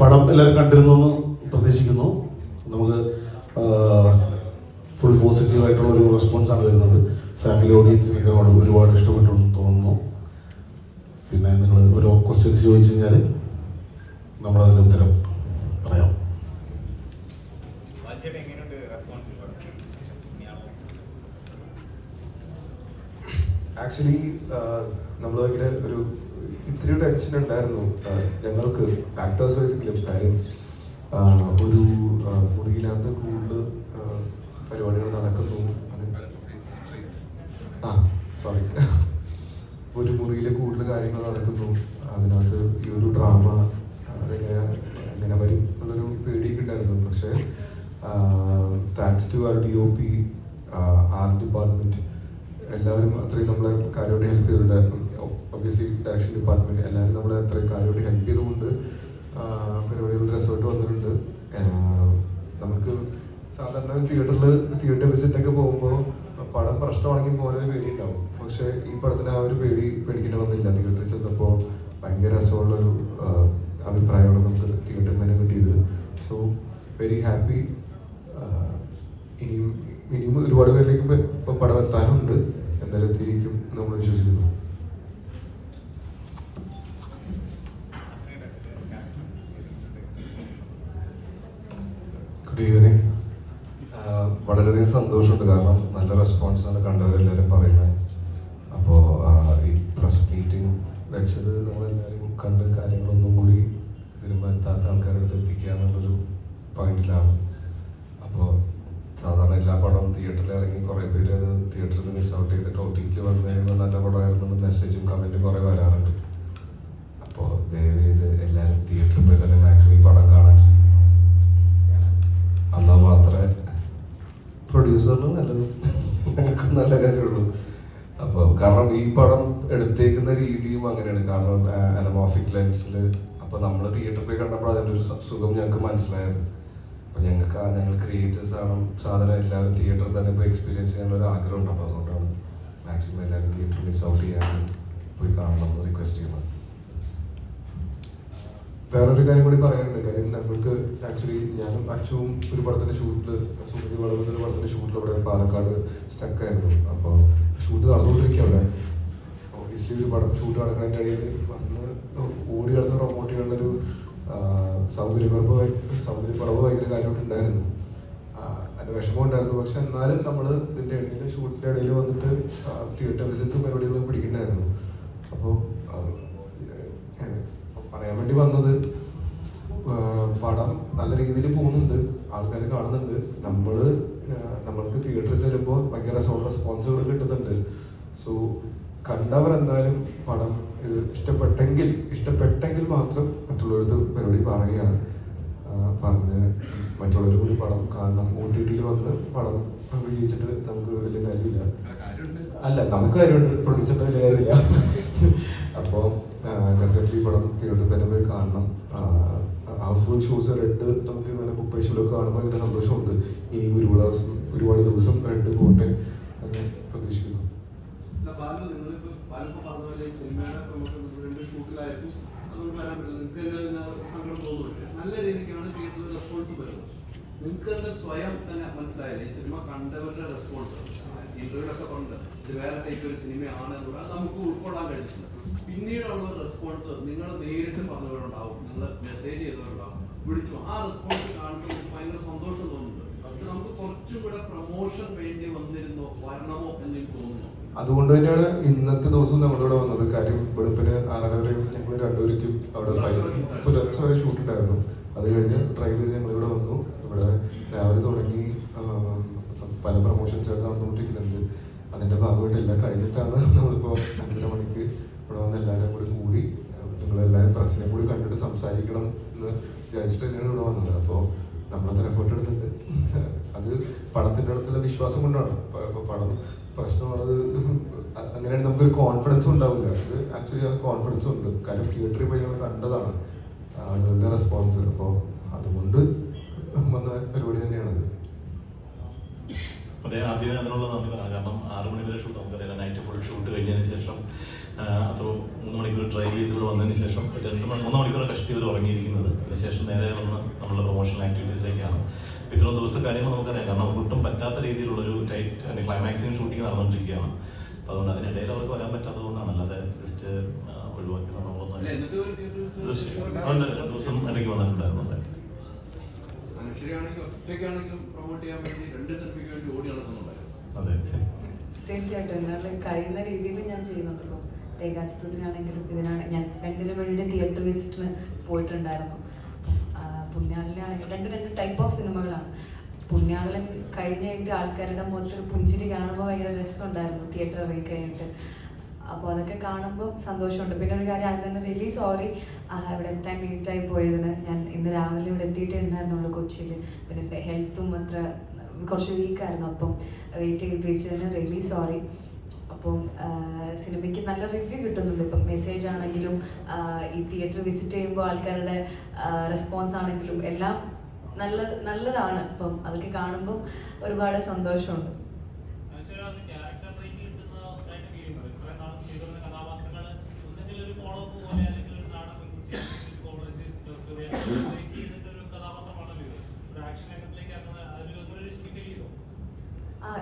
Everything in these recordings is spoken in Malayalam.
പടം എല്ലാവരും കണ്ടിരുന്നു എന്ന് പ്രതീക്ഷിക്കുന്നു. നമുക്ക് ഫുൾ പോസിറ്റീവ് ആയിട്ടുള്ള ഒരു റെസ്പോൺസ് ആണ് വരുന്നത്. ഫാമിലി ഓഡിയൻസിനൊക്കെ ഒരുപാട് ഇഷ്ടപ്പെട്ടു എന്ന് തോന്നുന്നു. പിന്നെ നിങ്ങൾ ഓരോ ക്വസ്റ്റ്യൻസ് ചോദിച്ചു കഴിഞ്ഞാൽ നമ്മളതിന് ഉത്തരം പറയാം. ആക്ച്വലി നമ്മൾ ഭയങ്കര ഒരു ഇത്തിരി ടെൻഷൻ ഉണ്ടായിരുന്നു. ഞങ്ങൾക്ക് ആക്ടേഴ്സ് വൈസിലും കാര്യം ഒരു മുറിയില്ലാത്ത കൂടുതൽ പരിപാടികൾ നടക്കുന്നു. ആ സോറി ഒരു മുറിയിൽ കൂടുതൽ കാര്യങ്ങൾ നടക്കുന്നു. അതിനകത്ത് ഈ ഒരു ഡ്രാമ അതെങ്ങനെ എങ്ങനെ വരും എന്നൊരു പേടിയൊക്കെ ഉണ്ടായിരുന്നു. പക്ഷേ thanks to R D O P art department എല്ലാവരും അത്രയും നമ്മളെ കാര്യമായിട്ട് ഹെൽപ്പ് ചെയ്തിട്ടുണ്ട് ഒബ്വിയസ്ലി ഡയറക്ഷൻ ഡിപ്പാർട്ട്മെന്റ് എല്ലാവരും നമ്മളെ അത്രയും കാര്യമായിട്ട് ഹെൽപ്പ് ചെയ്തുകൊണ്ട് പരിപാടികൾ റിസൾട്ട് വന്നിട്ടുണ്ട്. നമുക്ക് സാധാരണ തിയേറ്ററിൽ തിയേറ്റർ വിസിറ്റ് ഒക്കെ പോകുമ്പോൾ പടം പ്രശ്നമാണെങ്കിൽ പോകാനൊരു പേടി ഉണ്ടാവും പക്ഷേ ഈ പടത്തിന് ആ ഒരു പേടി പേടിക്കേണ്ടി വന്നില്ല. തിയേറ്ററിൽ ചെന്നപ്പോൾ ഭയങ്കര രസമുള്ളൊരു അഭിപ്രായമാണ് നമുക്ക് തിയേറ്ററിൽ തന്നെ കിട്ടിയത്. സോ വെരി ഹാപ്പി ഇനിയും ഇനിയും ഒരുപാട് പേരിലേക്ക് പടം എത്താനുണ്ട്. എന്തായാലും എത്തിയിരിക്കും നമ്മൾ വിശ്വസിക്കുന്നു. ഈവനിങ് വളരെയധികം സന്തോഷമുണ്ട്. കാരണം നല്ല റെസ്പോൺസാണ് കണ്ടവരെല്ലാവരും പറയുന്നത്. അപ്പോൾ ഈ പ്രസ് മീറ്റിംഗ് വെച്ചത് നമ്മളെല്ലാവരും കണ്ട് കാര്യങ്ങളൊന്നും കൂടി സിനിമ എത്താത്ത ആൾക്കാരുടെ എത്തിക്കുക എന്നുള്ളൊരു പോയിന്റിലാണ് അപ്പോൾ സാധാരണ എല്ലാ പടവും തിയേറ്ററിൽ ഇറങ്ങി കുറേ പേര് അത് തിയേറ്ററിൽ നിന്ന് മിസ് ഔട്ട് ചെയ്തിട്ട് ഒ വന്നു കഴിയുമ്പോൾ നല്ല പടമായിരുന്നു മെസ്സേജും കമന്റും കുറേ വരാറുണ്ട്. അപ്പോൾ ദയവ് ചെയ്ത് എല്ലാവരും തിയേറ്ററിൽ പോയി തന്നെ മാക്സിമം ഈ പടം കാണാൻ ശ്രമിക്കുക. എന്നാൽ മാത്രമേ പ്രൊഡ്യൂസറിന് നല്ലത്. ഞങ്ങൾക്ക് നല്ല കാര്യമുള്ളൂ അപ്പോൾ കാരണം ഈ പടം എടുത്തേക്കുന്ന രീതിയും അങ്ങനെയാണ്. കാരണം അനമോഫിക് ലെൻസിൽ അപ്പോൾ നമ്മൾ തിയേറ്ററിൽ പോയി കണ്ടപ്പോൾ അതിന്റെ ഒരു സുഖം ഞങ്ങൾക്ക് മനസ്സിലായത്. അപ്പോൾ ഞങ്ങൾക്ക് ഞങ്ങൾ ക്രിയേറ്റേഴ്സ് ആണ്. സാധാരണ എല്ലാവരും തിയേറ്ററിൽ തന്നെ പോയി എക്സ്പീരിയൻസ് ചെയ്യാനുള്ള ഒരു ആഗ്രഹമുണ്ട്. അപ്പോൾ അതുകൊണ്ടാണ് മാക്സിമം എല്ലാവരും തിയേറ്ററിൽ മിസ് ഔട്ട് ചെയ്യാൻ പോയി കാണണം എന്ന് റിക്വസ്റ്റ് ചെയ്യുന്നത്. വേറൊരു കാര്യം കൂടി പറയാനുണ്ട്. കാര്യം നമ്മൾക്ക് ആക്ച്വലി ഞാനും അച്ചുവും ഒരു പടത്തിന്റെ ഷൂട്ടിൽ സുഹൃത്തി വളർന്ന പടത്തിന്റെ ഷൂട്ടിൽ ഇവിടെ പാലക്കാട് സ്റ്റക്ക് ആയിരുന്നു. അപ്പോൾ ഷൂട്ട് നടന്നുകൊണ്ടിരിക്കുക അവിടെ. ഓബിയസ്ലി ഒരു പടം ഷൂട്ട് നടക്കുന്നതിന്റെ ഇടയിൽ വന്ന് ഓടി കിടന്ന് പ്രൊമോട്ട് ചെയ്യാനുള്ളൊരു സൗകര്യക്കുറവ് സൗകര്യക്കുറവ് ഭയങ്കര കാര്യമായിട്ട് ഉണ്ടായിരുന്നു. അതിന്റെ വിഷമം ഉണ്ടായിരുന്നു. പക്ഷെ എന്നാലും നമ്മൾ ഇതിന്റെ ഇടയിൽ ഷൂട്ടിന്റെ ഇടയിൽ വന്നിട്ട് തിയേറ്റർ വിസിറ്റ്സും പരിപാടികളും പിടിക്കണ്ടായിരുന്നു അപ്പോൾ പറയാൻ വേണ്ടി വന്നത് പടം നല്ല രീതിയിൽ പോകുന്നുണ്ട്. ആൾക്കാർ കാണുന്നുണ്ട്. നമ്മൾ നമ്മൾക്ക് തിയേറ്ററിൽ ചെല്ലുമ്പോൾ ഭയങ്കര രസമുള്ള റെസ്പോൺസുകൾ കിട്ടുന്നുണ്ട്. സോ കണ്ടവർ എന്തായാലും പടം ഇത് ഇഷ്ടപ്പെട്ടെങ്കിൽ ഇഷ്ടപ്പെട്ടെങ്കിൽ മാത്രം മറ്റുള്ളവരുടെ പരിപാടി പറയുകയാണ്. പറഞ്ഞ് മറ്റുള്ളവർ കൂടി പടം കാരണം ഒ ടി ടിയിൽ വന്ന് പടം വിജയിച്ചിട്ട് നമുക്ക് വലിയ കാര്യമില്ല. അല്ല നമുക്ക് കാര്യമുണ്ട്. പ്രൊഡ്യൂസറുടെ വലിയ കാര്യമില്ല. അപ്പോൾ ഡെഫിനറ്റ്ലി പടം തിയേറ്ററിൽ തന്നെ പോയി കാണണം. ഹൗസ്ഫുൾ ഷൂസ് റെഡ് നമുക്ക് ഇങ്ങനെ ബുക്ക് പൈ കാണുമ്പോൾ ഭയങ്കര സന്തോഷമുണ്ട്. ഇനി ഒരുപാട് ദിവസം ഒരുപാട് ദിവസം റെഡ് പോട്ടെ എന്ന് പ്രതീക്ഷിക്കുന്നു. നിങ്ങൾക്ക് നല്ല സ്വയം തന്നെ മനസ്സിലായില്ലേ? ഈ സിനിമ കണ്ടവരുടെ റെസ്പോൺസ് ഇന്റർവ്യൂലൊക്കെ പറഞ്ഞിട്ട് ഇത് വേറെ ടൈപ്പ് ഒരു സിനിമയാണ് എന്ന് പറഞ്ഞാൽ അത് നമുക്ക് ഉൾക്കൊള്ളാൻ കഴിഞ്ഞിട്ടുണ്ട് പിന്നീടുള്ള റെസ്പോൺസ് നിങ്ങൾ നേരിട്ട് പറഞ്ഞവരുണ്ടാവും. നിങ്ങൾ മെസ്സേജ് ചെയ്തവരുണ്ടാവും. വിളിച്ചു. ആ റെസ്പോൺസ് കാണുമ്പോൾ ഭയങ്കര സന്തോഷം തോന്നുന്നുണ്ട്. നമുക്ക് കുറച്ചും കൂടെ പ്രൊമോഷൻ വേണ്ടി വന്നിരുന്നോ വരണമോ എന്ന് തോന്നുന്നു. അതുകൊണ്ട് തന്നെയാണ് ഇന്നത്തെ ദിവസം നമ്മളിവിടെ വന്നത്. കാര്യം വെളുപ്പിന് ആറര വരെയും ഞങ്ങൾ രണ്ടുപേർക്കും അവിടെ പുലർച്ചെ വരെ ഷൂട്ട് ഉണ്ടായിരുന്നു. അത് കഴിഞ്ഞ് ഡ്രൈവ് ചെയ്ത് ഞങ്ങളിവിടെ വന്നു. ഇവിടെ രാവിലെ തുടങ്ങി പല പ്രൊമോഷൻസ് ഒക്കെ നടന്നുകൊണ്ടിരിക്കുന്നുണ്ട്. അതിന്റെ ഭാഗമായിട്ട് എല്ലാം കഴിഞ്ഞിട്ടാണ് നമ്മളിപ്പോൾ അഞ്ചര മണിക്ക് ഇവിടെ വന്ന് എല്ലാവരും കൂടി കൂടി നിങ്ങളെല്ലാവരും പ്രശ്നം കൂടി കണ്ടിട്ട് സംസാരിക്കണം എന്ന് വിചാരിച്ചിട്ട് തന്നെയാണ് ഇവിടെ വന്നത്. അപ്പോൾ നമ്മളത്ര എഫേർട്ട് എടുത്തിട്ട് അത് പടത്തിന്റെ അടുത്തുള്ള വിശ്വാസം കൊണ്ടാണ്. പടം പ്രശ്നമാണത് അ- അങ്ങനെയാണ് നമുക്കൊരു കോൺഫിഡൻസ് ഉണ്ടാവില്ല. അത് ആക്ച്വലി ആ കോൺഫിഡൻസ് ഉണ്ട്. കാരണം തിയേറ്ററിൽ പോയി ഞങ്ങൾ കണ്ടതാണ് ആളുകളുടെ റെസ്പോൺസ് അപ്പോൾ അതുകൊണ്ട് വന്ന പരിപാടി തന്നെയാണത്. അതെ ആദ്യമേ അതിനുള്ള നന്ദി പറയാം കാരണം ആറ് മണി വരെ ഷൂട്ട് നമുക്കറിയാം നൈറ്റ് ഫുൾ ഷൂട്ട് കഴിഞ്ഞതിന് ശേഷം അത്ര മൂന്ന് മണിക്കൂർ ഡ്രൈവ് ചെയ്ത് ഇവിടെ വന്നതിന് ശേഷം രണ്ട് മണി മൂന്ന് മണിക്കൂർ കഷ്ടി ഇവർ ഉറങ്ങിയിരിക്കുന്നത് അതിനുശേഷം നേരെ വന്ന് നമ്മുടെ പ്രൊമോഷണൽ ആക്ടിവിറ്റീസിലേക്കാണ് അപ്പോൾ ഇത്രയും ദിവസം കാര്യങ്ങൾ നമുക്കറിയാം. കാരണം നമുക്ക് ഒട്ടും പറ്റാത്ത രീതിയിലുള്ള ഒരു ടൈറ്റ് ക്ലൈമാക്സിങ് ഷൂട്ടിംഗ് നടന്നുകൊണ്ടിരിക്കുകയാണ് അപ്പോൾ അതുകൊണ്ട് അതിനിടയിൽ അവർക്ക് വരാൻ പറ്റാത്തതുകൊണ്ടാണ് അല്ലാതെ ജസ്റ്റ് ഒഴിവാക്കിയ രണ്ട് ദിവസം ഇടയ്ക്ക് വന്നിട്ടുണ്ടായിരുന്നു. മനുഷ്യരെയാണെങ്കിലും ഒറ്റയ്ക്കാണെങ്കിലും പ്രൊമോട്ട് ചെയ്യാൻ വേണ്ടി രണ്ട് സിനിമയ്ക്ക് വേണ്ടി ഓടി നടക്കുന്നുണ്ടായിരുന്നു തീർച്ചയായിട്ടും. എന്നാൽ കഴിയുന്ന രീതിയിൽ ഞാൻ ചെയ്യുന്നുണ്ടല്ലോ. രേഖാചിത്രത്തിനാണെങ്കിലും ഇതിനാണ് ഞാൻ രണ്ടിനും വേണ്ടി തിയേറ്റർ വിസിറ്റിന് പോയിട്ടുണ്ടായിരുന്നു. പുണ്യാളിലാണെങ്കിൽ രണ്ട് രണ്ട് ടൈപ്പ് ഓഫ് സിനിമകളാണ് പുണ്യാളിൽ കഴിഞ്ഞായിട്ട് ആൾക്കാരുടെ മുഖത്ത് പുഞ്ചിരി കാണുമ്പോൾ ഭയങ്കര രസമുണ്ടായിരുന്നു തിയേറ്റർ ഇറങ്ങി കഴിഞ്ഞിട്ട് അപ്പോൾ അതൊക്കെ കാണുമ്പോൾ സന്തോഷമുണ്ട്. പിന്നെ ഒരു കാര്യം അത് തന്നെ റിലീസ് സോറി ഇവിടെ എത്താൻ ലേറ്റായി പോയതിന് ഞാൻ ഇന്ന് രാവിലെ ഇവിടെ എത്തിയിട്ടേ ഉണ്ടായിരുന്നുള്ളൂ കൊച്ചിയിൽ പിന്നെ എന്റെ ഹെൽത്തും അത്ര കുറച്ച് വീക്കായിരുന്നു അപ്പം വെയിറ്റ് ചെയ്യിപ്പിച്ചതിന് റിയലി സോറി അപ്പം സിനിമയ്ക്ക് നല്ല റിവ്യൂ കിട്ടുന്നുണ്ട്. ഇപ്പം മെസ്സേജ് ആണെങ്കിലും ഈ തിയേറ്റർ വിസിറ്റ് ചെയ്യുമ്പോൾ ആൾക്കാരുടെ റെസ്പോൺസ് ആണെങ്കിലും എല്ലാം നല്ല നല്ലതാണ്. അപ്പം അതൊക്കെ കാണുമ്പോൾ ഒരുപാട് സന്തോഷമുണ്ട്.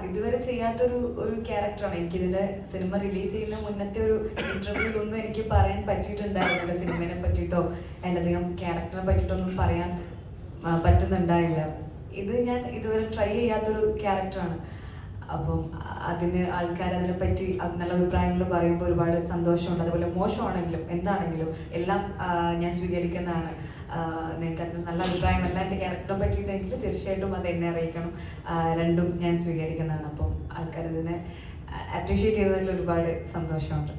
ഇതുവരെ ചെയ്യാത്തൊരു ഒരു ക്യാരക്ടറാണ് എനിക്ക് ഇതിന്റെ സിനിമ റിലീസ് ചെയ്യുന്ന മുന്നത്തെ ഒരു ഇന്റർവ്യൂലൊന്നും എനിക്ക് പറയാൻ പറ്റിയിട്ടുണ്ടായിരുന്നില്ല സിനിമയെ പറ്റിയിട്ടോ അധികം ക്യാരക്ടറിനെ പറ്റിയിട്ടൊന്നും പറയാൻ പറ്റുന്നുണ്ടായില്ല. ഇത് ഞാൻ ഇതുവരെ ട്രൈ ചെയ്യാത്തൊരു ക്യാരക്ടറാണ് അപ്പം അതിന് ആൾക്കാർ അതിനെ പറ്റി നല്ല അഭിപ്രായങ്ങൾ പറയുമ്പോൾ ഒരുപാട് സന്തോഷമുണ്ട്. അതുപോലെ മോശമാണെങ്കിലും എന്താണെങ്കിലും എല്ലാം ഞാൻ സ്വീകരിക്കുന്നതാണ്. നിങ്ങൾക്ക് അത് നല്ല അഭിപ്രായമല്ല എന്റെ ക്യാരക്ടറെ പറ്റിയിട്ടെങ്കിൽ തീർച്ചയായിട്ടും അത് എന്നെ അറിയിക്കണം. രണ്ടും ഞാൻ സ്വീകരിക്കുന്നതാണ്. അപ്പം ആൾക്കാർ ഇതിനെ അപ്രീഷിയേറ്റ് ചെയ്തതിൽ ഒരുപാട് സന്തോഷമുണ്ട്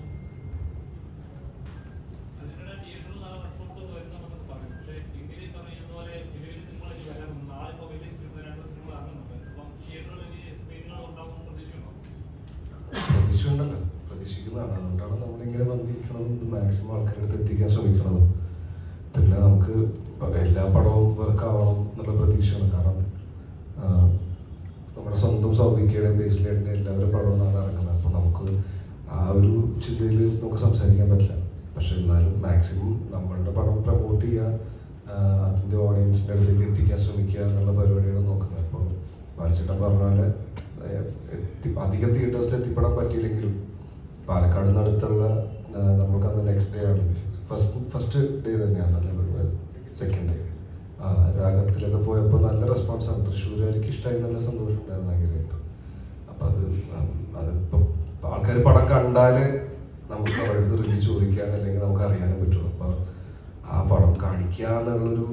പ്രതീക്ഷയുണ്ടല്ലോ പ്രതീക്ഷിക്കുന്നതാണ് അതുകൊണ്ടാണ് നമ്മളിങ്ങനെ വന്നിരിക്കണതും ഇത് മാക്സിമം ആൾക്കാരുടെ അടുത്ത് എത്തിക്കാൻ ശ്രമിക്കണതും പിന്നെ നമുക്ക് എല്ലാ പടവും വർക്ക് ആവണം എന്നുള്ള പ്രതീക്ഷയാണ് കാരണം ആ, നമ്മുടെ സ്വന്തം സൗഭിക്കയുടെയും ആയിട്ട് എല്ലാവരും പടവും നാളെ ഇറങ്ങുന്നത്. അപ്പോൾ നമുക്ക് ആ ഒരു ചിന്തയിൽ നമുക്ക് സംസാരിക്കാൻ പറ്റില്ല. പക്ഷെ എന്നാലും മാക്സിമം നമ്മളുടെ പടം പ്രൊമോട്ട് ചെയ്യുക അതിന്റെ ഓഡിയൻസിന്റെ അടുത്തേക്ക് എത്തിക്കാൻ ശ്രമിക്കുക എന്നുള്ള പരിപാടിയാണ് നോക്കുന്നത്. അപ്പോൾ ബാലചേട്ടൻ പറഞ്ഞ പോലെ ഏഹ്, എത്തി അധികം തിയേറ്റേഴ്സിൽ എത്തിപ്പെടാൻ പറ്റിയില്ലെങ്കിലും പാലക്കാട് അടുത്തുള്ള നമുക്ക് അന്ന് നെക്സ്റ്റ് ഡേ ആണ്. ഫസ്റ്റ് ഫസ്റ്റ് ഡേ തന്നെയാണ് നല്ല പരിപാടി. സെക്കൻഡ് ഡേ രാഗത്തിലൊക്കെ പോയപ്പോൾ നല്ല റെസ്പോൺസാണ് എനിക്ക് ഇഷ്ടമായി നല്ല സന്തോഷം ഉണ്ടായിരുന്നു അത് ഉം, അതിപ്പം ആൾക്കാർ പടം കണ്ടാൽ നമുക്ക് അവരുടെ അടുത്ത് റിവ്യൂ ചോദിക്കാൻ അല്ലെങ്കിൽ നമുക്ക് അറിയാനും പറ്റുള്ളൂ. അപ്പോൾ ആ പടം കാണിക്കുക എന്നുള്ളൊരു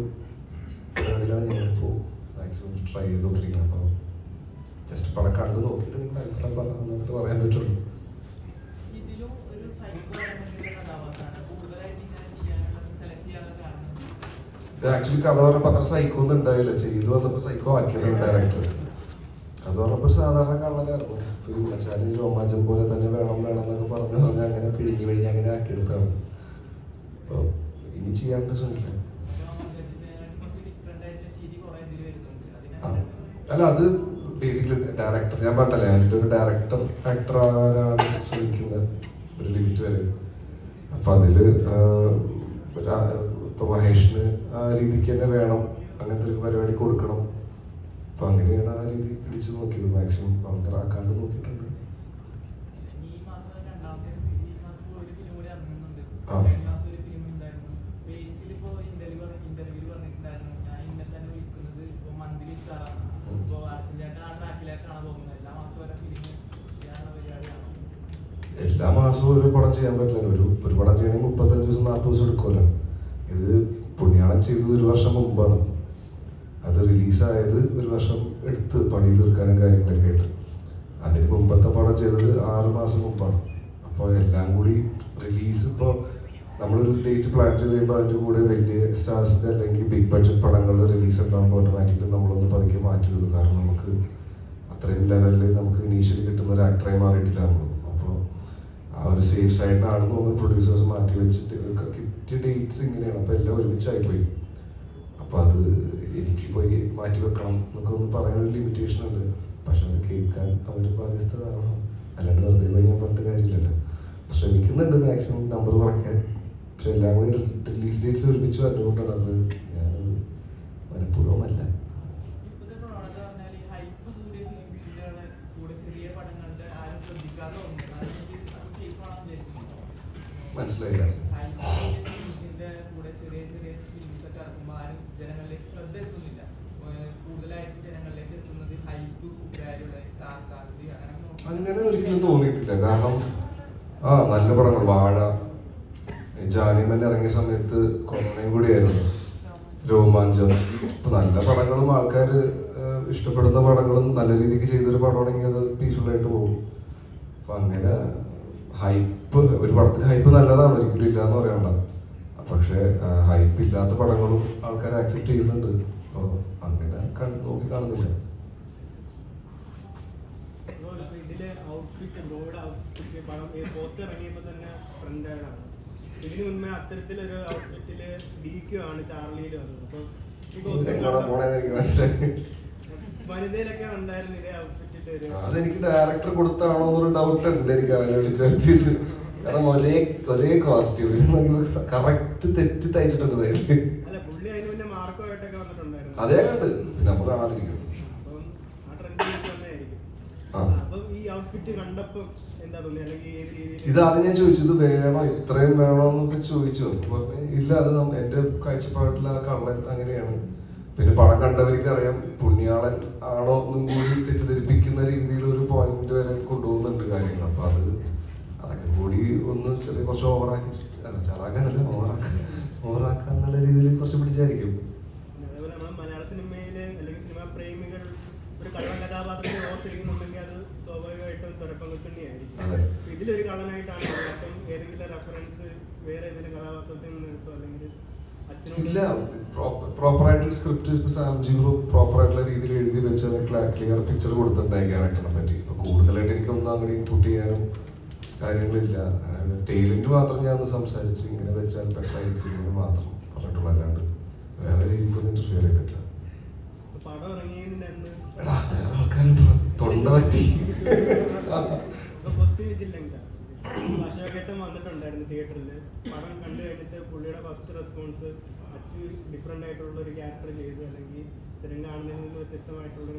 പരിപാടിയിലാണ് ഞങ്ങളിപ്പോൾ മാക്സിമം ട്രൈ ചെയ്തുകൊണ്ടിരിക്കുന്നത് അപ്പോൾ ജസ്റ്റ് പടം കണ്ടു നോക്കിയിട്ട് നിങ്ങൾ അഭിപ്രായം പറഞ്ഞിട്ട് പറയാൻ പറ്റുള്ളൂ. ആക്ച്വലി കഥ പറഞ്ഞപ്പോൾ അത്ര സൈക്കോ ഒന്നും ഉണ്ടായില്ല. ചെയ്തു വന്നപ്പോൾ സൈക്കോ ആക്കിയതാണ് ഡയറക്ടർ അത് പറഞ്ഞപ്പോൾ സാധാരണ കള്ളനായിരുന്നു രോമാഞ്ചം പോലെ തന്നെ വേണം വേണം എന്നൊക്കെ പറഞ്ഞു പറഞ്ഞ് അങ്ങനെ പിഴിഞ്ഞ് പിഴിഞ്ഞ് അങ്ങനെ ആക്കിയെടുത്താണ് അപ്പോൾ ഇനി ചെയ്യാണ്ട് ശ്രമിക്കാം. അല്ല അത് ബേസിക്കലി ഡയറക്ടർ ഞാൻ പറഞ്ഞല്ലേ എന്റെ ഒരു ഡയറക്ടർ ആക്ടർ ആവാനാണ് ശ്രമിക്കുന്നത്. ഒരു ലിമിറ്റ് വരെ. അപ്പൊ അതിൽ ആഹ്, ഒരു ആ- ഇപ്പൊ മഹേഷിന് ആ രീതിക്ക് തന്നെ വേണം അങ്ങനത്തെ ഒരു പരിപാടി കൊടുക്കണം. അപ്പൊ അങ്ങനെയാണ് ആ രീതി പിടിച്ചു നോക്കിയത്. മാക്സിമം അങ്ങനെ ആക്കാണ്ട് നോക്കിയിട്ടുണ്ട്. ആ. എല്ലാ മാസവും ഒരു പടം ചെയ്യാൻ പറ്റില്ല. ഒരു ഒരു പടം ചെയ്യണമെങ്കിൽ മുപ്പത്തഞ്ച് ദിവസം നാൽപ്പത് ദിവസം എടുക്കുമല്ലോ. ഇത് പുണ്യാളം ചെയ്തത് ഒരു വർഷം മുമ്പാണ്. അത് റിലീസായത് ഒരു വർഷം എടുത്ത് പണി തീർക്കാനും കാര്യങ്ങളൊക്കെ ആയിട്ട്. അതിന് മുമ്പത്തെ പടം ചെയ്തത് ആറ് മാസം മുമ്പാണ്. അപ്പോൾ എല്ലാം കൂടി റിലീസ് ഇപ്പോൾ നമ്മളൊരു ഡേറ്റ് പ്ലാൻ ചെയ്ത് കഴിയുമ്പോൾ അതിന്റെ കൂടെ വലിയ സ്റ്റാർസിന്റെ അല്ലെങ്കിൽ ബിഗ് ബഡ്ജറ്റ് പടങ്ങൾ റിലീസ് ഉണ്ടാകുമ്പോൾ ഓട്ടോമാറ്റിക്കലി നമ്മളൊന്ന് പതുക്കെ മാറ്റി വരും കാരണം നമുക്ക് അത്രയും ലെവലിൽ നമുക്ക് ഇനീഷ്യലി കിട്ടുന്ന ഒരു ആക്ടറായി മാറിയിട്ടില്ല നമ്മൾ അപ്പോൾ ആ ഒരു സേഫ് സൈഡിനാണെന്ന് തോന്നുന്നു പ്രൊഡ്യൂസേഴ്സ് മാറ്റി വെച്ചിട്ട്. കിട്ടിയ ഡേറ്റ്സ് ഇങ്ങനെയാണ്. അപ്പോൾ എല്ലാം ഒരുമിച്ചായി പോയി. അപ്പോൾ അത് എനിക്ക് പോയി മാറ്റി വെക്കണം എന്നൊക്കെ ഒന്ന് പറയാൻ ഒരു ലിമിറ്റേഷൻ ഉണ്ട്. പക്ഷെ അത് കേൾക്കാൻ അവർ ബാധ്യസ്ഥരാകണം അല്ലാണ്ട് വെറുതെ പോയി ഞാൻ പറഞ്ഞിട്ട് കാര്യമില്ലല്ലോ. ശ്രമിക്കുന്നുണ്ട് മാക്സിമം നമ്പർ കുറയ്ക്കാൻ. പക്ഷെ എല്ലാം കൂടി റിലീസ് ഡേറ്റ്സ് ഒരുമിച്ച് പറഞ്ഞുകൊണ്ടാണ് അത് ഞാനത് മനഃപൂർവമല്ല. മനസ്സിലായില്ല. ഇറക്കുമ്പോൾ ആരും ജനങ്ങളിലേക്ക് ശ്രദ്ധ എത്തുന്നില്ല കൂടുതലായിട്ട് ജനങ്ങളിലേക്ക് എത്തുന്നത് അങ്ങനെ ഒരിക്കലും തോന്നിയിട്ടില്ല. കാരണം ആ നല്ല പടങ്ങൾ. വാഴ ജാനിമൻ ഇറങ്ങിയ സമയത്ത് കൊറോണയും കൂടിയായിരുന്നു രോമാഞ്ചം. ഇപ്പൊ നല്ല പടങ്ങളും ആൾക്കാർ ഇഷ്ടപ്പെടുന്ന പടങ്ങളും നല്ല രീതിക്ക് ചെയ്തൊരു പടമാണെങ്കിൽ അത് പീസ്ഫുൾ ആയിട്ട് പോകും. അപ്പൊ അങ്ങനെ ഹൈപ്പ് ഒരു പടത്തിന് ഹൈപ്പ് നല്ലതാണ്. ഒരിക്കലും ഇല്ല എന്ന് പറയണ്ട പക്ഷെ ഹൈപ്പ് ഇല്ലാത്ത പടങ്ങളും ആൾക്കാർ ആക്സെപ്റ്റ് ചെയ്യുന്നുണ്ട്. അപ്പോൾ അങ്ങനെ കണ്ട് നോക്കി കാണുന്നില്ല. ഇതിനു മുന്നേ അത്തരത്തിലൊരു ഔട്ട്ഫിറ്റിൽ ചാർലിയിൽ വന്നത്. അതെനിക്ക് ഡയറക്ടർ കൊടുത്താണോ എന്നൊരു ഡൗട്ട് ഉണ്ട്. എനിക്ക് അവനെ വിളിച്ചെടുത്തിട്ട് കാരണം ഒരേ ഒരേ കോസ്റ്റ്യൂം കറക്റ്റ് തെറ്റ് തയ്ച്ചിട്ടുണ്ട് വന്നിട്ടുണ്ടായിരുന്നു. അതേ കണ്ട് പിന്നെ നമ്മൾ കാണാതിരിക്കും. ഇതാണ് ഞാൻ ചോദിച്ചത് വേണോ ഇത്രയും വേണോ എന്നൊക്കെ ചോദിച്ചു. പറഞ്ഞു, ഇല്ല അത് എന്റെ കാഴ്ചപ്പാടിൽ ആ കള്ളൻ അങ്ങനെയാണ്. പിന്നെ പടം കണ്ടവർക്ക് അറിയാം പുണ്യാളൻ ആണോ എന്നും കൂടി തെറ്റിദ്ധരിപ്പിക്കുന്ന രീതിയിൽ ഒരു പോയിന്റ് വരെ കൊണ്ടുപോകുന്നുണ്ട് കാര്യങ്ങൾ. അപ്പൊ അത് കൂടി ഒന്ന് ചെറിയ കുറച്ച് ഓവറാക്കി അല്ല ചളാക്കാനല്ല ഓവറാക്കാൻ ഓവറാക്കാൻ എന്നുള്ള രീതിയിൽ കുറച്ച് പിടിച്ചായിരിക്കും. ഇതിലൊരു ഏതെങ്കിലും റെഫറൻസ് വേറെ ഏതെങ്കിലും കഥാപാത്രത്തിൽ നിന്ന് അല്ലെങ്കിൽ ഇല്ല proper script script Samji bro പ്രോപ്പറായിട്ടുള്ള രീതിയിൽ എഴുതി വെച്ച ക്ലിയർ പിക്ചർ കൊടുത്തിട്ടുണ്ടായി ക്യാരക്ടറിനെ പറ്റി. ഇപ്പൊ കൂടുതലായിട്ട് എനിക്കൊന്നും അങ്ങനെ ഇൻപുട്ട് ചെയ്യാനും കാര്യങ്ങളില്ല. ടെയിലിന്റ് മാത്രം ഞാൻ സംസാരിച്ച് ഇങ്ങനെ വെച്ചാൽ ബെറ്റർ ആയിരിക്കും എന്ന് മാത്രം പറഞ്ഞിട്ടുള്ളൂ. അല്ലാണ്ട് വേറെ രീതിക്കൊന്നും ഇന്റർഫിയർ ചെയ്തിട്ടില്ല. എടാ വേറെ ആൾക്കാരുണ്ട്? തൊണ്ട പറ്റി. അശോകേട്ടൻ തിയേറ്ററിൽ പടം ഫസ്റ്റ് റെസ്പോൺസ് ആയിട്ടുള്ള ഒരു ക്യാരക്ടർ ചെയ്തു. അല്ലെങ്കിൽ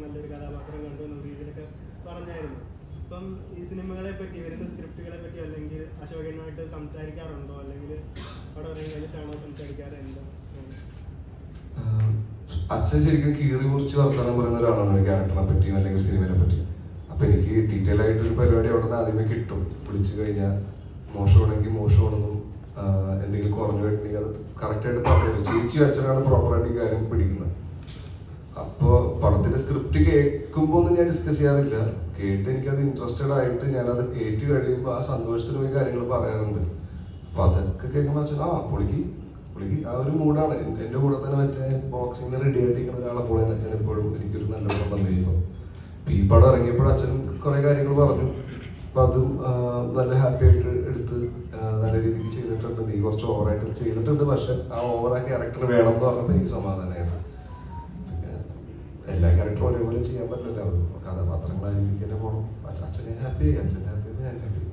നല്ലൊരു കഥാപാത്രം കണ്ടു എന്ന രീതിയിലൊക്കെ പറഞ്ഞായിരുന്നു. അപ്പം ഈ സിനിമകളെ പറ്റി വരുന്ന സ്ക്രിപ്റ്റുകളെ പറ്റി അല്ലെങ്കിൽ അശോകനുമായിട്ട് സംസാരിക്കാറുണ്ടോ? അല്ലെങ്കിൽ അവിടെ ഇറങ്ങി കഴിഞ്ഞിട്ടാണോ സംസാരിക്കാറ്? എന്തോ? അച്ഛൻ ശരിക്കും കീറി മുറിച്ച് വർത്തമാനം പറയുന്ന ഒരാളാണ് ഒരു ക്യാരക്ടറിനെ പറ്റിയും അല്ലെങ്കിൽ സിനിമയെ പറ്റി അപ്പൊ എനിക്ക് ഡീറ്റെയിൽ ആയിട്ട് ഒരു പരിപാടി അവിടെ നിന്ന് ആദ്യമേ കിട്ടും. പിടിച്ചു കഴിഞ്ഞാൽ മോശമാണെങ്കിൽ മോശമാണെന്നും എന്തെങ്കിലും കുറഞ്ഞു പോയിട്ടുണ്ടെങ്കിൽ അത് കറക്റ്റായിട്ട് പറഞ്ഞു ചേച്ചി അച്ഛനാണ് പ്രോപ്പറായിട്ട് ഈ കാര്യം പിടിക്കുന്നത്. അപ്പോ പടത്തിന്റെ സ്ക്രിപ്റ്റ് കേൾക്കുമ്പോൾ ഒന്നും ഞാൻ ഡിസ്കസ് ചെയ്യാറില്ല. കേട്ട് എനിക്കത് ഇൻട്രസ്റ്റഡ് ആയിട്ട് ഞാനത് കേട്ട് കഴിയുമ്പോൾ ആ സന്തോഷത്തിന് പോയി കാര്യങ്ങൾ പറയാറുണ്ട്. അപ്പൊ അതൊക്കെ കേൾക്കുമ്പോൾ വെച്ചാൽ ആ പുള്ളിക്ക് പുള്ളിക്ക് ആ ഒരു മൂഡാണ് എന്റെ കൂടെ തന്നെ മറ്റേ ബോക്സിങ്ങിന് റെഡി ആയിട്ടിരിക്കുന്ന ഒരാളെ പോലെ അച്ഛൻ എപ്പോഴും എനിക്കൊരു നല്ല പടം തന്നിരിക്കും അപ്പൊ ഈ പടം ഇറങ്ങിയപ്പോൾ അച്ഛൻ കുറെ കാര്യങ്ങൾ പറഞ്ഞു. അപ്പൊ അതും നല്ല ഹാപ്പി ആയിട്ട് എടുത്ത് നല്ല രീതിക്ക് ചെയ്തിട്ടുണ്ട്. നീ കുറച്ച് ഓവറായിട്ട് ചെയ്തിട്ടുണ്ട് പക്ഷെ ആ ഓവർ ആ ക്യാരക്ടർ വേണം എന്ന് പറഞ്ഞപ്പോൾ എനിക്ക് സമാധാനമായിരുന്നു എല്ലാ പോലെ ഒരേപോലെ ചെയ്യാൻ പറ്റില്ല കഥാപാത്രങ്ങളായിരിക്കും പോണം. അച്ഛനെ ഹാപ്പി അച്ഛൻ ഹാപ്പി ഞാൻ ഹാപ്പി